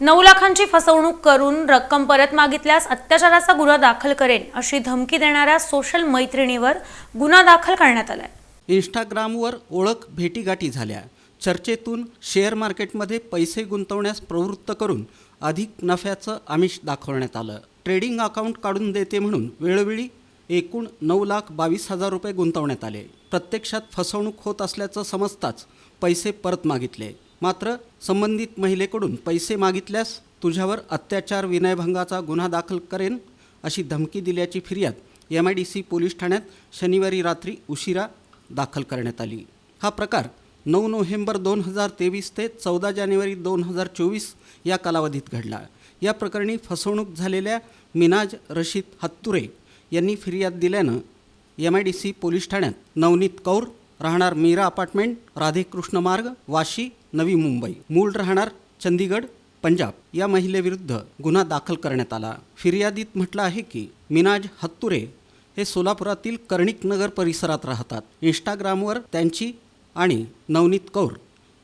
नऊ लाखांची फसवणूक करून रक्कम परत मागितल्यास अत्याचाराचा गुन्हा दाखल करेन अशी धमकी देणाऱ्या सोशल मैत्रिणीवर गुन्हा दाखल करण्यात आलाय. इंस्टाग्रामवर ओळख भेटीगाठी झाल्या. चर्चेतून शेअर मार्केटमध्ये पैसे गुंतवण्यास प्रवृत्त करून अधिक नफ्याचं आमिष दाखवण्यात आलं. ट्रेडिंग अकाउंट काढून देते म्हणून वेळोवेळी एकूण नऊ लाख बावीस हजार रुपये गुंतवण्यात आले. प्रत्यक्षात फसवणूक होत असल्याचं समजताच पैसे परत मागितले. मात्र संबंधित महिलेकडून पैसे मागितल्यास तुझ्यावर अत्याचार विनयभंगाचा गुन्हा दाखल करेन अशी धमकी दिल्याची फिर्याद M I D C police ठाण्यात शनिवारी रात्री उशिरा दाखल करण्यात आली. हा प्रकार नऊ नोव्हेंबर दोन हजार तेवीस ते चौदा जानेवारी दोन हजार चोवीस या कालावधीत घडला. या प्रकरणी फसवणूक झालेल्या मिनाज रशीद हत्तुरे यांनी फिर्याद दिल्यानं M I D C police ठाण्यात नवनीत कौर राहणार मीरा अपार्टमेंट राधेकृष्ण मार्ग वाशी नवी मुंबई. मूळ राहणार चंदीगड पंजाब. या महिलेविरुद्ध गुन्हा दाखल करण्यात आला. फिर्यादीत म्हटलं आहे की मिनाज हत्तुरे हे सोलापुरातील कर्णिक नगर परिसरात राहतात. इंस्टाग्रामवर त्यांची आणि नवनीत कौर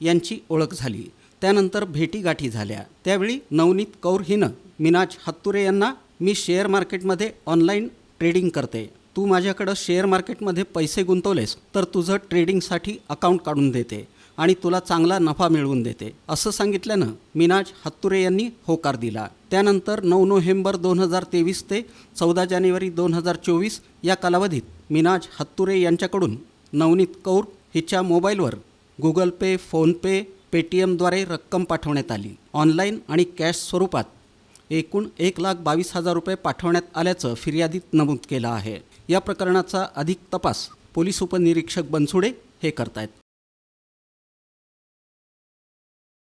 यांची ओळख झाली. त्यानंतर भेटीगाठी झाल्या. त्यावेळी नवनीत कौर हिनं मिनाज हत्तुरे यांना मी शेअर मार्केटमध्ये ऑनलाईन ट्रेडिंग करते. तू माझ्याकडं शेअर मार्केटमध्ये पैसे गुंतवलेस तर तुझं ट्रेडिंगसाठी अकाउंट काढून देते आणि तुला चांगला नफा मिळवून देते. असं सांगितल्यानं मिनाज हत्तुरे यांनी होकार दिला. त्यानंतर नऊ नोव्हेंबर दोन हजार तेवीस ते चौदा जानेवारी दोन हजार चोवीस या कालावधीत मिनाज हत्तुरे यांच्याकडून नवनीत कौर हिच्या मोबाईलवर गुगल पे फोनपे पेटीएमद्वारे रक्कम पाठवण्यात आली. ऑनलाईन आणि कॅश स्वरूपात एकूण एक लाख बावीस हजार रुपये पाठवण्यात आल्याचं फिर्यादीत नमूद केलं आहे. या प्रकरणाचा अधिक तपास पोलीस उपनिरीक्षक बनसुडे हे करतायत.